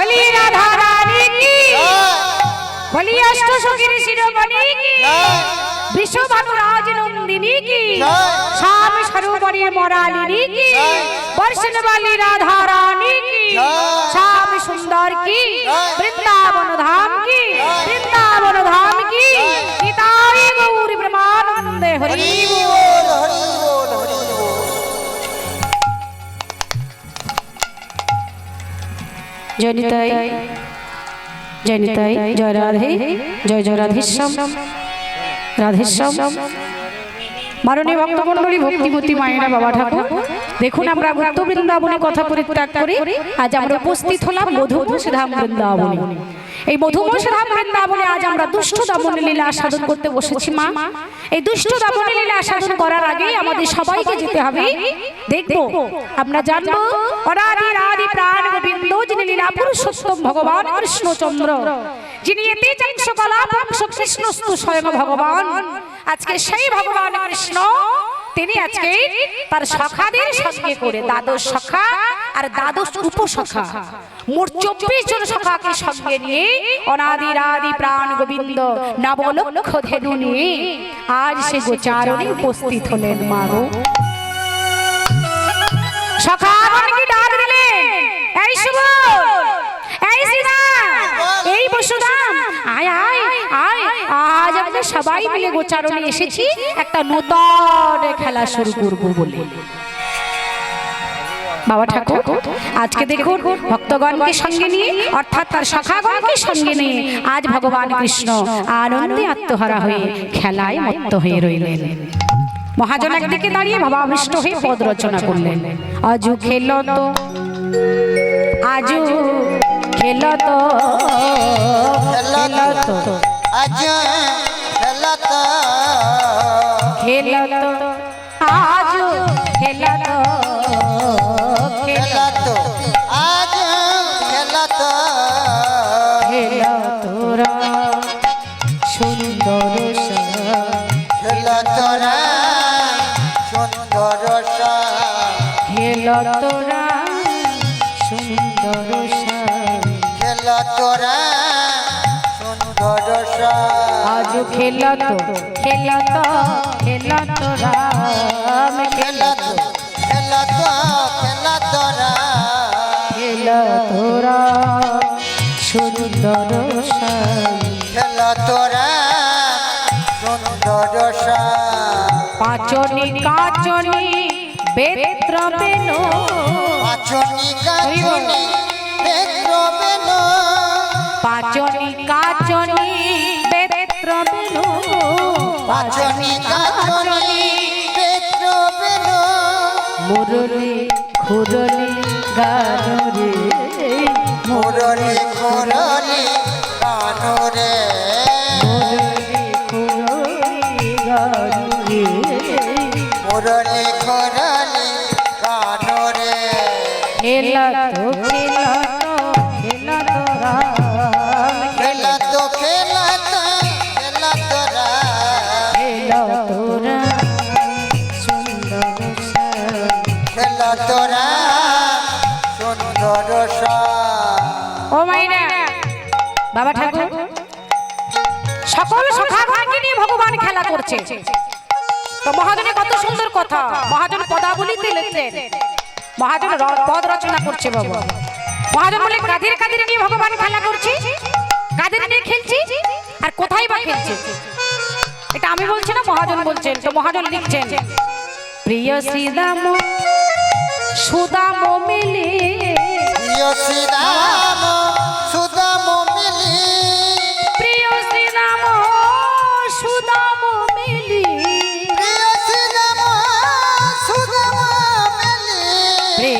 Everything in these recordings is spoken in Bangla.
বলি রাধা রানী কি? বলি অষ্ট সখীর শিরোমণি কি? বিশ্বভানু রাজ নন্দিনী কি? শ্যাম সরোবরে মরালিনী কি? বর্ষণবালী রাধা রানী কি? শ্যাম সুন্দর কি? বৃন্দাবন ধাম কি? বৃন্দাবন ধাম কি? গৌরী ব্রহ্মানন্দে হরি জয় নিতাই জয় নিতাই জয় রাধে, জয় জয় রাধেশ্যাম রাধেশ্যাম। মাননীয় ভক্তমণ্ডলী ভক্তিমতী মায়েরা, বাবা ঠাকুর দেখুন আমরা গুপ্ত কথা পরিত্যাগ করে। আজ আমরা উপস্থিত হলাম মধুমোষ ধাম বৃন্দাবনে। এই মধুমোষ ধাম বৃন্দাবনে আজ আমরা দুষ্ট দমনী লীলা সাধন করতে বসেছি, মা। এই দুষ্ট দমনী লীলা সাধন করার আগে আমাদের সবাইকে যেতে হবে। দেখব, আমরা জানব অনাদি আদি প্রাণ গোবিন্দ, যিনি লীলা পুরুষোত্তম ভগবান কৃষ্ণচন্দ্র, যিনি এতে চাংশ কলা কৃষ্ণস্তু স্বয়ং ভগবান। আজকে সেই ভগবান কৃষ্ণ। তিনি আজকে তার সখাদের সঙ্গে করে, দ্বাদশ সখা আর দ্বাদশ উপসখা মোট চব্বিশ জন সখাকে সঙ্গে নিয়ে অনাদির আদি প্রাণ গোবিন্দ নবলক্ষ ধেনু নিয়ে আজ সে গোচারণে উপস্থিত হলেন ডাক দিলেন? এই শুভ, এই শ্রীরাম এই বসুদাম আয় আয় আয় আজ আমরা সবাই মিলে গোচারণে এসেছি, একটা নূতন খেলা শুরু করব বলে। বাবা ঠাকুর, আজকে দেখুন ভক্তগণকে সঙ্গে নিয়ে, অর্থাৎ তার সখাগণকে সঙ্গে নিয়ে, আজ ভগবান কৃষ্ণ আনন্দে আত্মহারা হয়ে খেলায় মত্ত হয়ে রইলেন। মহাজন একদিকে দাঁড়িয়ে বাবা ভাবাবিষ্ট হয়ে পদ রচনা করলেন। আজু খেল তো, আজু খেল তো আজ খেলত। আজু খেলত। আজ খেলত। খেল তোরা সুন্দর সা। খেলতরা সুন্দর খেল তোরা খেলত খেলত খেলত রাম, খেলত খেলত খেলতরা খেল তোরা সুন্দর। খেলতরা সুন্দর পাচনি কাচনি বেত্র বেন পাচনি গাছনি বেত্র বেন পাচনি কাচনি বেন পাচনি গাছনি বেত্র বেন মুরলি খুরলি গানরে। মুরলি মুরলি কানুরে মুরলি খুরলি গানরে। মুরলি মুরলি কানুরে খেলা বাবা ঠাকুর, সকল সখাগণকে নিয়ে ভগবান খেলা করছে। তো মহাজনের কত সুন্দর কথা। মহাজন পদাবলিতে লিখছেন মহাজন পদ রচনা করছে বাবা। মহাজন বলে কাদের কাদের নিয়ে ভগবান খেলা করছে? কাদের নিয়ে খেলছি? আর কোথায় বা খেলছে? এটা আমি বলছি না, মহাজন বলছেন। তো মহাজন লিখছেন, প্রিয় শ্রীরাম, সুদাম মিলে প্রিয় শ্রীরাম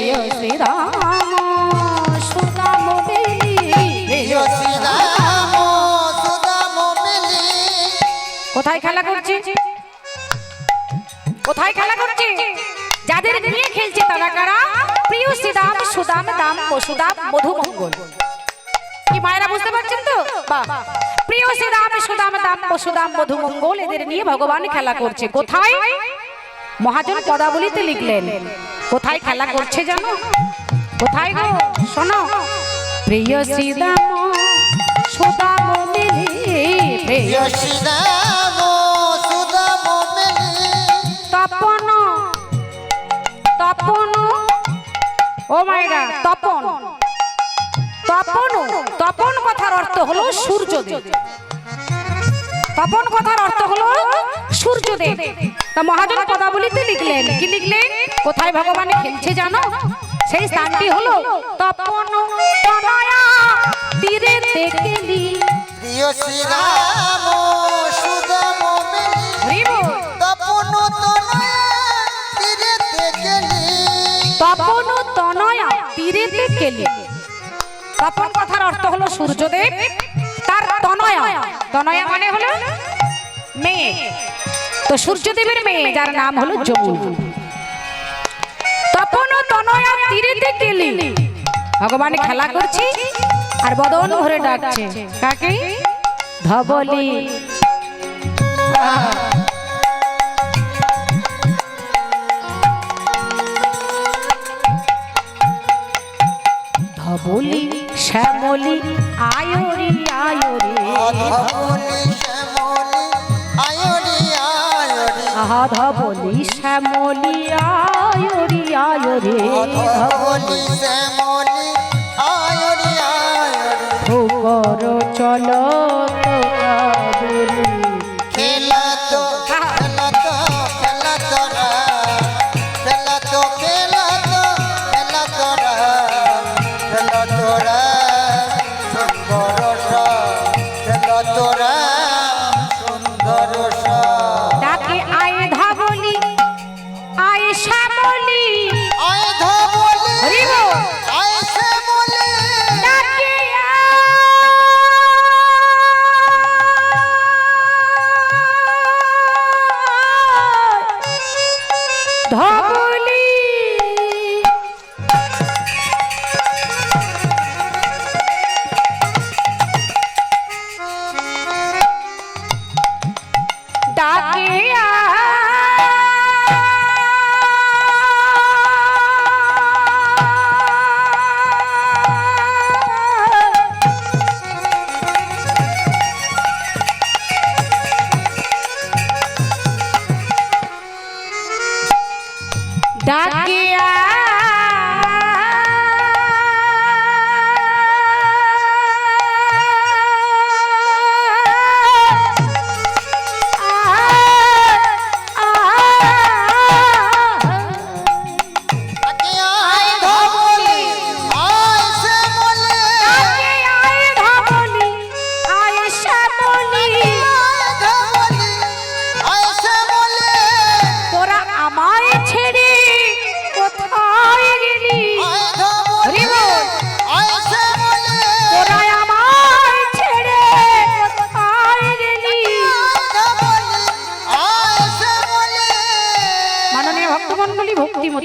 শ্রীরাম শ্রীরাম। কোথায় খেলা করছে? কোথায় খেলা করছে? যাদের নিয়ে খেলছে তারা কারা? প্রিয় শ্রীদাম সুদাম, দাম বসুদাম মধুমঙ্গল। কি মায়েরা বুঝতে পারছেন তো? প্রিয় শ্রীরাম, সুদাম, দাম বসুদাম মধুমঙ্গল, এদের নিয়ে ভগবান খেলা করছে। কোথায়? মহাজন পদাবলিতে লিখলেন কোথায় খেলা করছে জানো? কোথায় গো? শোনো। প্রিয় শ্রীদাম সুদাম প্রিয় শ্রীরাম সুদাম তপন তপন ও মায়েরা তপন। তপন তপন কথার অর্থ হলো সূর্যদেব। তপন কথার অর্থ হলো সূর্যদেব। তা মহাজন পদাবলিতে লিখলেন কি লিখলেন? কোথায় ভগবান খেলছে জানো? সেই স্থানটি হলো তপন তনয়া তীরে দেখলি প্রিয় শ্রীরাম সুদাম তপন তীরে দেখলি তপন তনয়া তীরে দেখলি তপন কথার অর্থ হলো সূর্যদেব তার তনয়া। তনয়া মানে হলো মেয়ে। তো সূর্যদেবের মেয়ে যার নাম হলো যমুনা। তপন তনয়া তীরে দেখলি ভগবান খেলা করছে আর বদন ভরে ডাকছে। কাকে? ধবলি। ধবলি শ্যামলি আয়রি আয়রি অধবলি আহা ধবলি শ্যামলি আয়রি আয়রি অধবলি শ্যামলি আয়রি আয়রি ফুকর চল তো খেলা তো ডাকে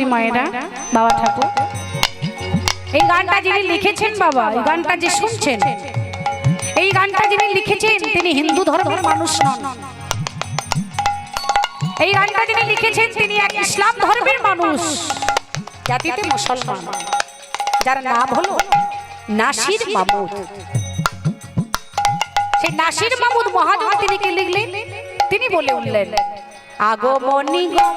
ভক্তিমতী মায়েরা, বাবা ঠাকুর। এই গানটা যিনি লিখেছেন বাবা, এই গানটা যে শুনছেন, এই গানটা যিনি লিখেছেন, তিনি হিন্দু ধর্মের মানুষ নন। এই গানটা যিনি লিখেছেন, তিনি এক ইসলাম ধর্মের মানুষ, জাতিতে মুসলমান। যার নাম হলো নাসির মামুদ। সেই নাসির মামুদ মহাজন তিনি কি লিখলেন? তিনি বলে উঠলেন, আগমনী গম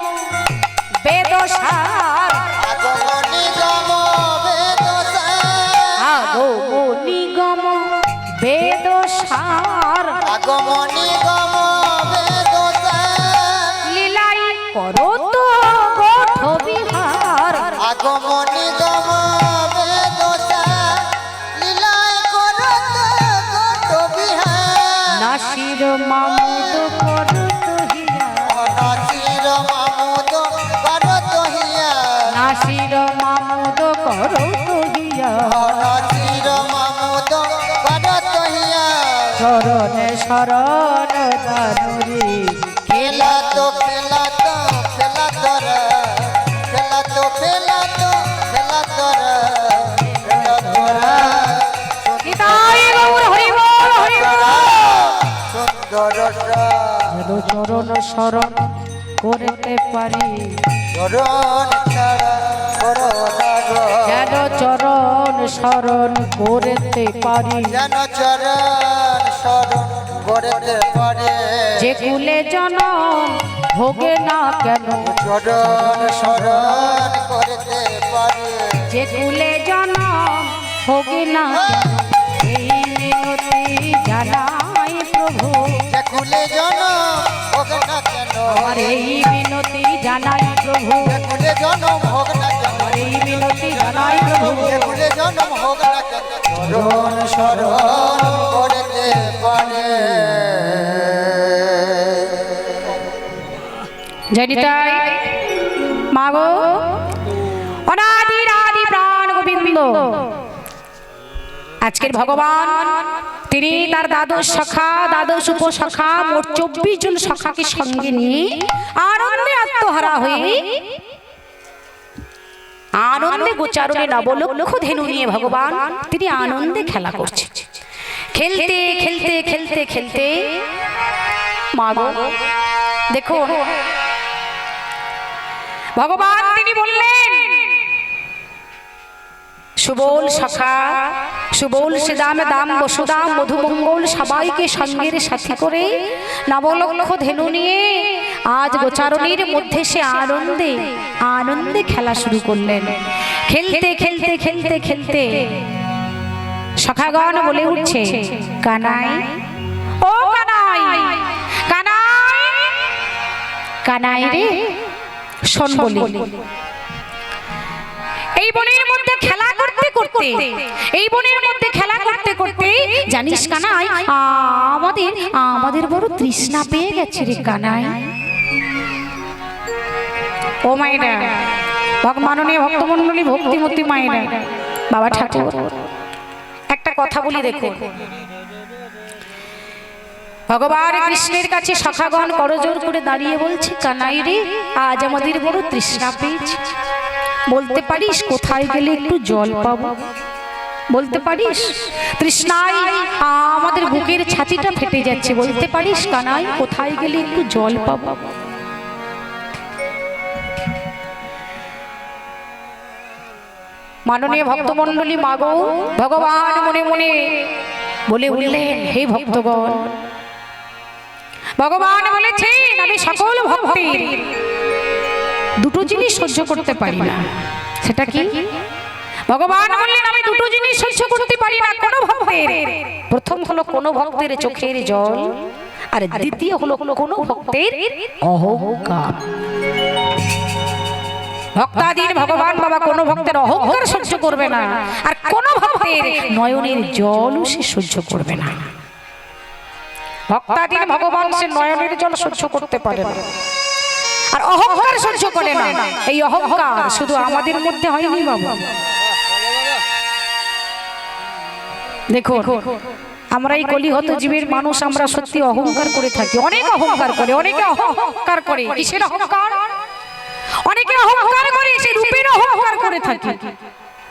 চরণে শরণ দানুরি খেলা তো খেলা তো খেলা তোরা খেলা তো খেলা তো খেলা তোরা খেলা যেন চরণ শরণ করতে পারি। চরণ যেন চরণ শরণ করতে পারি। যেন চরণ স্মরণ করতে পারে। যে কুলে জনম ভোগে না কেন? চরণ স্মরণ করতে পারে। যে কুলে জনম ভোগে না কেন? এই মিনতি জানাই প্রভু। যে কুলে জন হোক না কেন? আমার এই মিনতি জানাই প্রভু। যে কুলে জনম হোক না কেন? আমার এই মিনতি জানাই প্রভু। যে কুলে জনম হোক না চরণ স্মরণ করতে পারে। জনিতাই মাগো অনাদি আদি প্রাণ গোবিন্দ। আজকের ভগবান, তিনি তার দ্বাদশ সখা দ্বাদশ উপসখা মোট চব্বিশ জন সখাকে সঙ্গে নিয়ে আনন্দে আত্মহারা হয়ে আনন্দে গোচারণে নবলক্ষ ধেনু নিয়ে ভগবান তিনি আনন্দে খেলা করছে। খেলতে খেলতে খেলতে খেলতে মাগো দেখো। ভগবান তিনি বললেন সুবল সখা সুবল সেদাম দাম বসুদাম মধুমঙ্গল সবাইকে সঙ্গের সাথী করে নবলক্ষ ধেনু নিয়ে আজ গোচারণীর মধ্যে সে আনন্দে আনন্দে খেলা শুরু করলেন। খেলতে খেলতে খেলতে খেলতে সখাগণ বলে উঠছে কানাই। ও কানাই! কানাই! কানাই রে শোন বলি। এই বনের মধ্যে খেলা করতে করতে, এই বনের মধ্যে খেলা করতে করতে, জানিস কানাই, আমাদের আমাদের বড় তৃষ্ণা পেয়ে গেছে রে কানাই। ও মায়েরা ভগবাননীয় ভক্তমণ্ডলী ভক্তিমতী মায়েরা, বাবা ঠাকুর, একটা কথা বলি দেখো। ভগবান কৃষ্ণের কাছে সখাগণ করজোর করে দাঁড়িয়ে বলছে, কানাই রে, আজ আমাদের বড় তৃষ্ণা পেয়েছে। বলতে পারিস কোথায় গেলে একটু জল পাবো? বলতে পারিস? তৃষ্ণায় আমাদের বুকের ছাতিটা ফেটে যাচ্ছে। বলতে পারিস কানাই কোথায় গেলে একটু জল পাবো? মাননীয় ভক্তমণ্ডলী মাগো ভগবান মনে মনে বলে উঠলেন হে ভক্তগণ। ভগবান বলেছেন আমি সকল ভক্তের দুটো জিনিস সহ্য করতে পারি না। সেটা কি? ভগবান বললেন আমি দুটো জিনিস সহ্য করতে পারি না কোনো ভক্তের। প্রথম হলো কোনো ভক্তের চোখের জল আর দ্বিতীয় হলো কোনো ভক্তের অহংকার। ভক্তাদিন ভগবান বাবা কোনো ভক্তের অহংকার সহ্য করবে না আর কোনো ভক্তের নয়নের জলও সে সহ্য করবে না। ভক্তাদিন ভগবান সে নয়নের জল সহ্য করতে পারে না। আর অহংকার সহ্য করে না। এই অহংকার শুধু আমাদের মধ্যে হয়নি বাবা। দেখো আমরা এই কলিহত জীবের মানুষ, আমরা সত্যি অহংকার করে থাকি। অনেক অহংকার করে, অনেকে অহংকার করে। কিসের অহংকার? অনেকে অহংকার করে, সে রূপের অহংকার করে থাকে।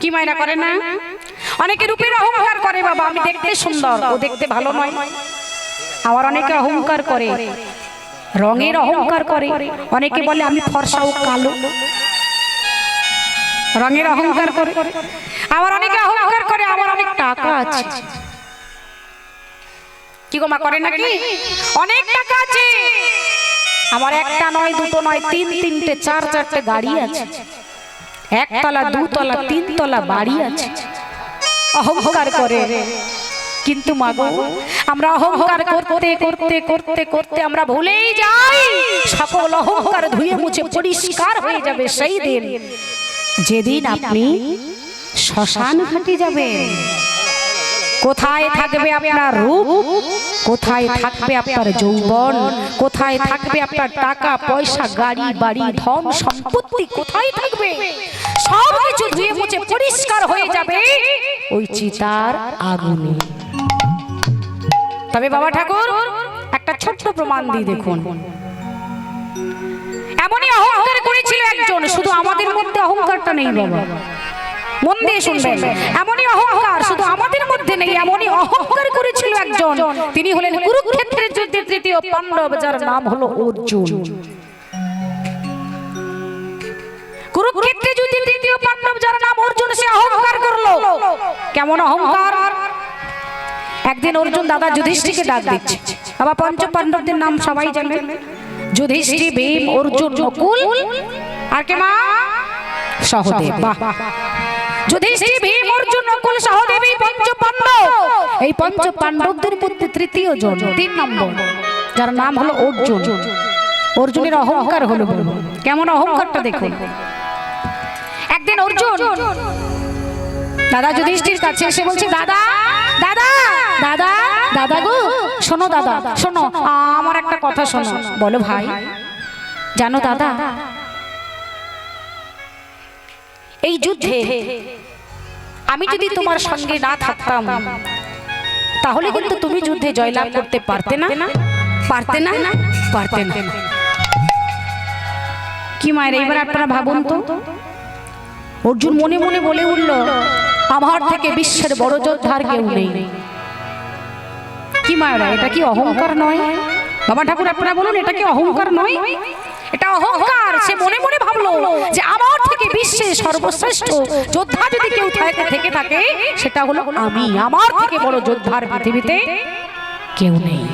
কি মায়না করে না? অনেকে রূপের অহংকার করে, বাবা, আমি দেখতে সুন্দর, ও দেখতে ভালো নয়। আবার অনেকে অহংকার করে। রঙের অহংকার করে। অনেকে বলে আমি ফর্সা ও কালো। রঙের অহংকার করে। আবার অনেকে অহংকার করে আমার অনেক টাকা আছে। কি গো মা করে নাকি? অনেক টাকা আছে। আমার একটা নয় দুটো নয় তিন তিনটে চার চারটে গাড়ি আছে। একতলা দুতলা তিনতলা বাড়ি আছে। অহংকার করে। কিন্তু মাগো, আমরা অহংকার করতে করতে করতে করতে আমরা ভুলেই যাই। সকল অহংকার ধুয়ে মুছে পরিষ্কার হয়ে যাবে সেই দিন। যেদিন আপনি শ্মশান ঘাটে যাবেন। কোথায় থাকবে আপনার রূপ? কোথায় থাকবে আপনার যৌবন? কোথায় থাকবে আপনার টাকা, পয়সা, গাড়ি, বাড়ি, ধন, সম্পত্তি? কোথায় থাকবে? সব কিছু ধুয়ে মুছে পরিষ্কার হয়ে যাবে ওই চিতার আগুনে। তবে বাবা ঠাকুর, একটা ছোট্ট প্রমাণ দিয়ে দেখুন। এমনই অহংকার করেছিল একজন, শুধু আমাদের মধ্যে অহংকারটা নেই বাবা। মন দিয়ে শুনবেন। এমনই অহংকার শুধু আমাদের মধ্যে নেই এমনই অহংকার করেছিল একজন। তিনি হলেন কুরুক্ষেত্রের যুদ্ধে তৃতীয় পাণ্ডব যার নাম হলো অর্জুন। কুরুক্ষেত্রে যুদ্ধে তৃতীয় পাণ্ডব যার নাম অর্জুন সে অহংকার করল। কেমন অহংকার? একদিন অর্জুন দাদা যুধিষ্ঠিরকে ডাক দিচ্ছে। বাবা পঞ্চ পাণ্ডবদের নাম সবাই জানে যুধিষ্ঠির ভীম অর্জুন নকুল আর কে মা? সহদেব। বাহ। যুধিষ্ঠির ভীম অর্জুন নকুল সহদেব এই পঞ্চ পাণ্ডব এই পঞ্চ পাণ্ডবদের মধ্যে তৃতীয় জন তিন নম্বর। যার নাম হলো অর্জুন। অর্জুনের অহংকার হলো কেমন অহংকারটা দেখুন। একদিন অর্জুন। দাদা যুধিষ্ঠির কাছে এসে বলছে দাদা দাদা দাদা দাদা গো শোনো দাদা শোনো। আমার একটা কথা শোনো। বলো ভাই জানো দাদা এই যুদ্ধে আমি যদি তোমার সঙ্গে না থাকতাম, তাহলে কিন্তু তুমি যুদ্ধে জয়লাভ করতে পারতে না। পারতে না? পারতে না। কি মায়ের, এইবার আপনারা ভাবুন তো। অর্জুন মনে মনে বলে উঠল, আমার থেকে বিশ্বের বড় যোদ্ধার কেউ নেই। কি মায়েরা, এটা কি অহংকার নয়? বাবা ঠাকুর, আপনারা বলুন, এটা কি অহংকার নয়? এটা অহংকার। সে মনে মনে ভাবলো যে আমার থেকে বিশ্বে সর্বশ্রেষ্ঠ যোদ্ধা যদি কেউ থেকে, থাকে সেটা হলো আমি। আমার থেকে বড় যোদ্ধার পৃথিবীতে কেউ নেই।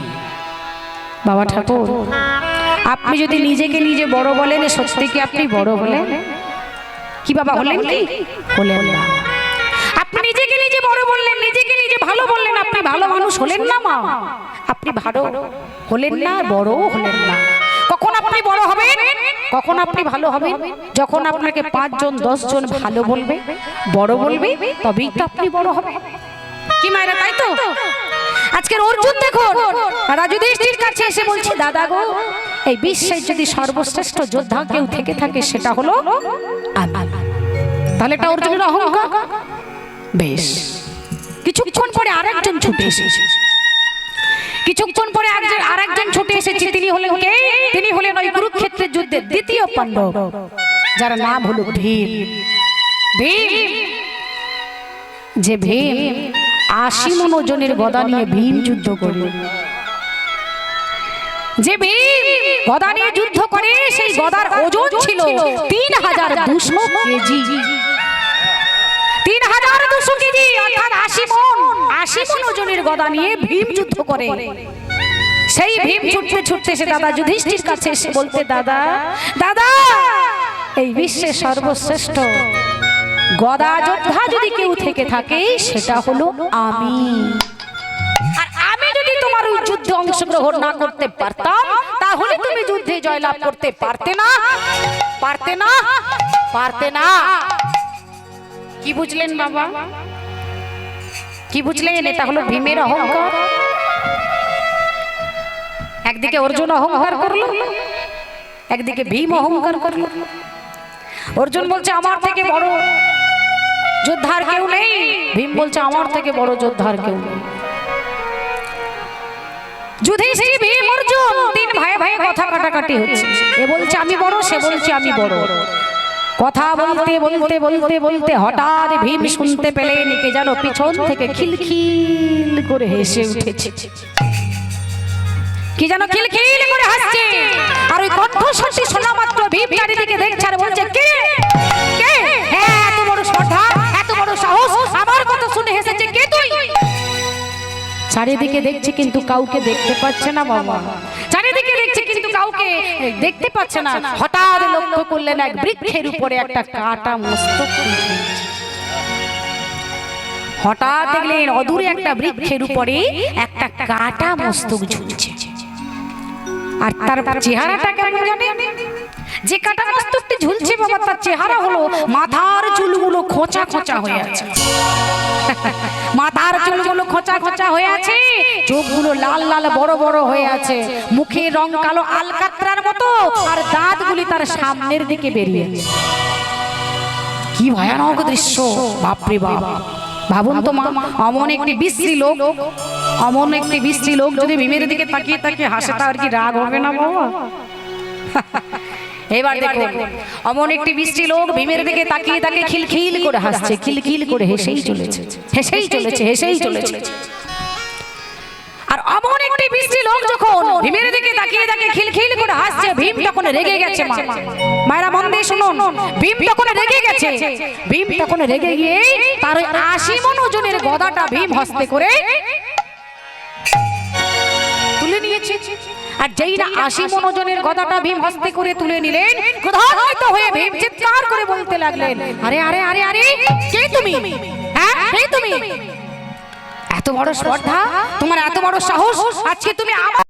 বাবা ঠাকুর, আপনি যদি নিজেকে নিজে বড় বলেন সত্যি কি আপনি বড় হলেন? কি বাবা হলেন কি? হলেন না। আপনি নিজেকে নিজে বড় বললেন, নিজেকে নিজে ভালো বললেন, আপনি ভালো মানুষ হলেন না মা। আপনি ভালো হলেন না বড় হলেন না। কখন আপনি বড় হবেন? কখন আপনি ভালো হবেন? যখন আপনাকে পাঁচজন জন ভালো বলবে, বড় বলবে, তবেই তো আপনি বড় হবেন। কি মায়েরা, তাই তো? আজকের অর্জুন দেখুন, রাজুদীষ্টির কাছে এসে বলছি, দাদা গো, এই বিশ্বের যদি সর্বশ্রেষ্ঠ যোদ্ধা কেউ থেকে থাকে, সেটা হলো আমি। তাহলে এটা অর্জুনের অহংকার? বেশ। কিছুক্ষণ পরে আরেকজন ছুটে এসেছে। কিছুক্ষণ পরে আরেকজন আরেকজন ছুটে এসেছে। তিনি হলেন কে? তিনি হলেন ওই কুরুক্ষেত্রের যুদ্ধের দ্বিতীয় পাণ্ডব, যার নাম হলো ভীম। ভীম! যে ভীম আশি মন ওজনের গদা নিয়ে ভীম যুদ্ধ করে। যে ভীম গদা নিয়ে যুদ্ধ করে, সেই গদার ওজন ছিল তিন হাজার দুশো কেজি। তিন হাজার দুশো কেজি আশি মন আশি মন ওজনের গদা নিয়ে ভীম যুদ্ধ করে। সেই ভীম ছুটতে ছুটতে সে দাদা যুধিষ্ঠির কাছে এসে বলতে, দাদা দাদা, এই বিশ্বের সর্বশ্রেষ্ঠ গদা যোদ্ধা যদি কেউ থেকে থাকে, সেটা হলো আমি। আর আমি যদি তোমার ওই যুদ্ধে অংশগ্রহণ না করতে পারতাম, তাহলে তুমি যুদ্ধে জয়লাভ করতে পারতে না পারতে না পারতে না। কি বুঝলেন বাবা? কি বুঝলেন? এটা হলো ভীমের অহংকার? একদিকে অর্জুন অহংকার করল, একদিকে ভীম অহংকার করল। অর্জুন বলছে, আমার থেকে বড় যোদ্ধার কেউ নেই। ভীম বলছে, আমার থেকে বড় যোদ্ধার কেউ নেই। যুধিষ্ঠির ভীম অর্জুন তিন ভাই ভাই কথা কাটাকাটি হচ্ছে। এ বলছে, আমি বড়, সে বলছে, আমি বড়। কথা বলতে বলতে বলতে বলতে হঠাৎ ভীম শুনতে পেলেন কে যেন পিছন থেকে খিলখিল করে হেসে উঠেছে। কি যেন খিলখিল করে হাসছে। আর ওই কণ্ঠস্বরটি শোনা মাত্র ভীম চারিদিকে দেখছে আর বলছে, কে? কে? হ্যাঁ এত বড় শ্রদ্ধা, এত বড় সাহস, আমার কথা শুনে হেসেছে কে তুই? চারিদিকে দেখছে কিন্তু কাউকে দেখতে পাচ্ছে না বাবা চারিদিকে দেখছে কিন্তু কাউকে দেখতে পাচ্ছে না। হঠাৎ লক্ষ্য করলেন এক বৃক্ষের উপরে একটা কাটা মস্তক হঠাৎ দেখলেন অদূরে একটা বৃক্ষের উপরে একটা কাটা মস্তক ঝুলছে। আর তার চেহারাটা কেমন জানেন? যে কাটা মস্তকটি ঝুলছে বাবা, তার চেহারা হলো মাথার চুলগুলো খোঁচা খোঁচা হয়ে আছে। মাথার চুলগুলো খোঁচা খোঁচা হয়ে আছে, চোখগুলো লাল লাল বড় বড় হয়ে আছে। মুখের রং কালো আলকাত্রার মতো, আর দাঁতগুলি তার সামনের দিকে বেরিয়ে কি ভয়ানক দৃশ্য, বাপরে বাপ। ভাবুন তো মা, অমন একটি বিশ্রী লোক, অমন একটি বিশ্রী লোক যদি ভীমের দিকে তাকিয়ে তাকিয়ে হাসে, তার কি রাগ হবে না বাবা? এবার দেখুন অমন একটি বৃষ্টি লোক ভীমের দিকে তাকিয়ে তাকিয়ে খিলখিল করে হাসছে খিলখিল করে হেসেই চলেছে হেসেই চলেছে হেসেই চলেছে আর অমন একটি বৃষ্টি লোক যখন ভীমের দিকে তাকিয়ে তাকিয়ে খিলখিল করে হাসছে ভীম তখন রেগে গেছে মা। মায়েরা মন দিয়ে শুনুন ভীম তখন রেগে গেছে। ভীম তখন রেগে গিয়ে তার ওই আশি মন ওজনের গদাটা ভীম হস্তে করে তুলে নিয়েছে। আর যেই না আশি মনোজনের গদাটা ভীম হস্তে করে তুলে নিলেন ক্রোধান্বিত হয়ে ভীম চিৎকার করে বলতে লাগলেন আরে আরে আরে আরে কে তুমি? হ্যাঁ কে তুমি? এত বড় স্পর্ধা তোমার এত বড় সাহস? আজকে তুমি আমার